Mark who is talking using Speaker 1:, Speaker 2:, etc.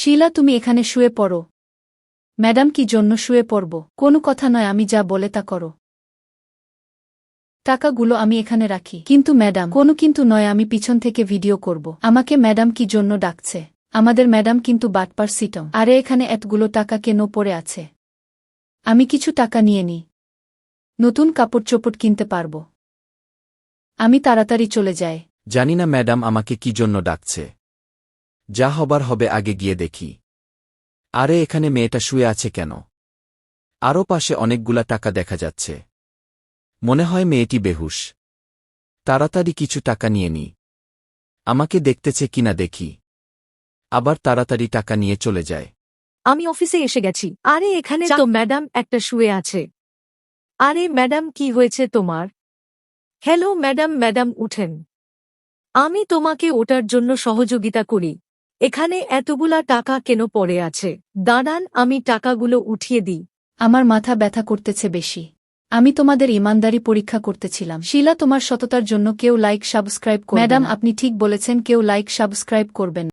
Speaker 1: শিলা, তুমি এখানে শুয়ে পড়ো। ম্যাডাম, কি জন্য শুয়ে পড়ব? কোনো কথা নয়, আমি যা বলে তা করো। টাকাগুলো আমি এখানে রাখি। কিন্তু ম্যাডাম, কোনো কিন্তু নয়, আমি পিছন থেকে ভিডিও করব। আমাকে ম্যাডাম কি জন্য ডাকছে? আমাদের ম্যাডাম কিন্তু বাটপার সিটম। আরে, এখানে এতগুলো টাকা কেন পড়ে আছে? আমি কিছু টাকা নিয়ে নি। নতুন কাপড় চোপড় কিনতে পারব। আমি তাড়াতাড়ি চলে যাই।
Speaker 2: জানি না ম্যাডাম, আমাকে কি জন্য ডাকছে। যা হবার হবে আগে গিয়ে দেখি। আরে, এখানে মেয়েটা শুয়ে আছে কেন? আরও পাশে অনেকগুলা টাকা দেখা যাচ্ছে। মনে হয় মেয়েটি বেহুশ। তাড়াতাড়ি কিছু টাকা নিয়ে নি। আমাকে দেখতেছে কিনা দেখি। আবার তাড়াতাড়ি টাকা নিয়ে চলে যায়।
Speaker 3: আমি অফিসে এসে গেছি। আরে, এখানে তো ম্যাডাম একটা শুয়ে আছে। আরে, ম্যাডাম, কি হয়েছে তোমার? হ্যালো, ম্যাডাম ম্যাডাম, উঠেন। আমি তোমাকে ওটার জন্য সহযোগিতা করি। এখানে এতগুলা টাকা কেন পড়ে আছে? দাঁড়ান আমি টাকাগুলো উঠিয়ে দিই।
Speaker 1: আমার মাথা ব্যথা করতেছে বেশি। আমি তোমাদের ইমানদারি পরীক্ষা করতেছিলাম। শিলা তোমার সততার জন্য কেউ লাইক সাবস্ক্রাইব ম্যাডাম আপনি ঠিক বলেছেন কেউ লাইক সাবস্ক্রাইব করবেন